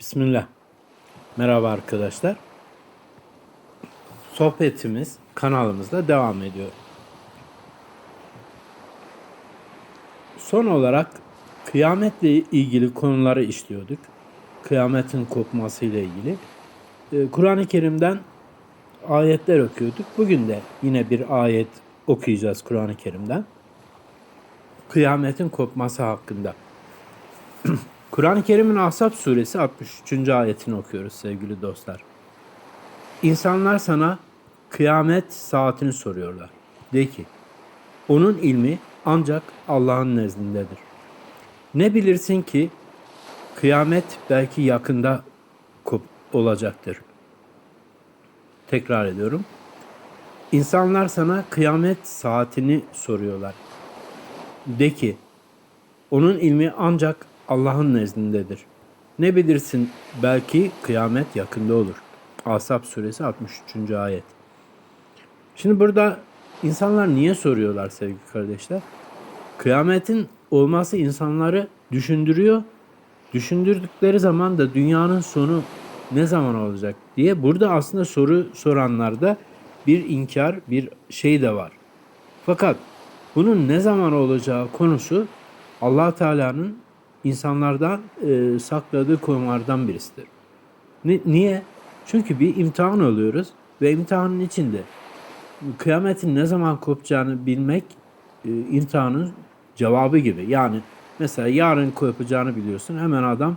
Bismillah. Merhaba arkadaşlar. Sohbetimiz kanalımızda devam ediyor. Son olarak kıyametle ilgili konuları işliyorduk. Kıyametin kopması ile ilgili. Ee, Kur'an-ı Kerim'den ayetler okuyorduk. Bugün de yine bir ayet okuyacağız Kur'an-ı Kerim'den. Kıyametin kopması hakkında. Kur'an-ı Kerim'in Ahzab suresi 63. ayetini okuyoruz sevgili dostlar. İnsanlar sana kıyamet saatini soruyorlar. De ki, onun ilmi ancak Allah'ın nezdindedir. Ne bilirsin ki kıyamet belki yakında olacaktır. Tekrar ediyorum. İnsanlar sana kıyamet saatini soruyorlar. De ki, onun ilmi ancak Allah'ın nezdindedir. Ne bilirsin belki kıyamet yakında olur. Asap suresi 63. ayet. Şimdi burada insanlar niye soruyorlar sevgili kardeşler? Kıyametin olması insanları düşündürüyor. Düşündürdükleri zaman da dünyanın sonu ne zaman olacak diye burada aslında soru soranlarda bir inkar, bir şey de var. Fakat bunun ne zaman olacağı konusu Allah Teala'nın insanlardan e, sakladığı konulardan birisidir. Ni- niye? Çünkü bir imtihan oluyoruz ve imtihanın içinde kıyametin ne zaman kopacağını bilmek e, imtihanın cevabı gibi. Yani mesela yarın kopacağını biliyorsun. Hemen adam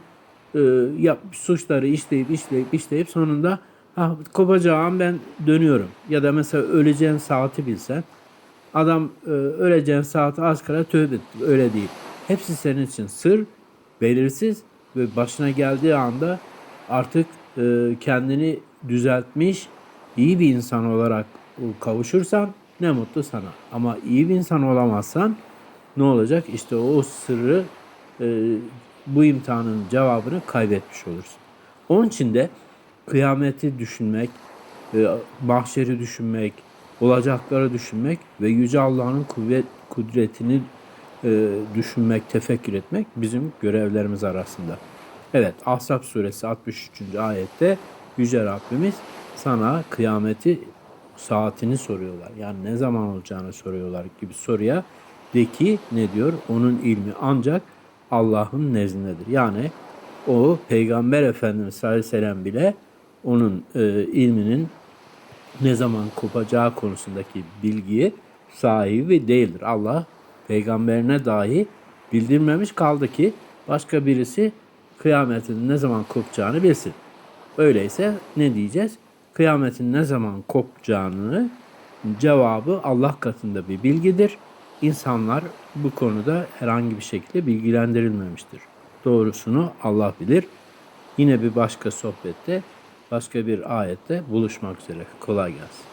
e, yap, suçları işleyip işleyip işleyip sonunda ah, kopacağım ben dönüyorum. Ya da mesela öleceğin saati bilsen adam e, öleceğin saati az kala tövbe etti. Öyle değil. Hepsi senin için sır, belirsiz ve başına geldiği anda artık e, kendini düzeltmiş, iyi bir insan olarak kavuşursan ne mutlu sana. Ama iyi bir insan olamazsan ne olacak? İşte o sırrı e, bu imtihanın cevabını kaybetmiş olursun. Onun için de kıyameti düşünmek, e, mahşeri düşünmek, olacakları düşünmek ve Yüce Allah'ın kuvvet kudretini e, düşünmek, tefekkür etmek bizim görevlerimiz arasında. Evet, Ahzab suresi 63. ayette Yüce Rabbimiz sana kıyameti saatini soruyorlar. Yani ne zaman olacağını soruyorlar gibi soruya de ki ne diyor? Onun ilmi ancak Allah'ın nezdindedir. Yani o Peygamber Efendimiz sallallahu aleyhi ve sellem bile onun e, ilminin ne zaman kopacağı konusundaki bilgiye sahibi değildir. Allah peygamberine dahi bildirmemiş kaldı ki başka birisi kıyametin ne zaman kopacağını bilsin. Öyleyse ne diyeceğiz? Kıyametin ne zaman kopacağını cevabı Allah katında bir bilgidir. İnsanlar bu konuda herhangi bir şekilde bilgilendirilmemiştir. Doğrusunu Allah bilir. Yine bir başka sohbette, başka bir ayette buluşmak üzere. Kolay gelsin.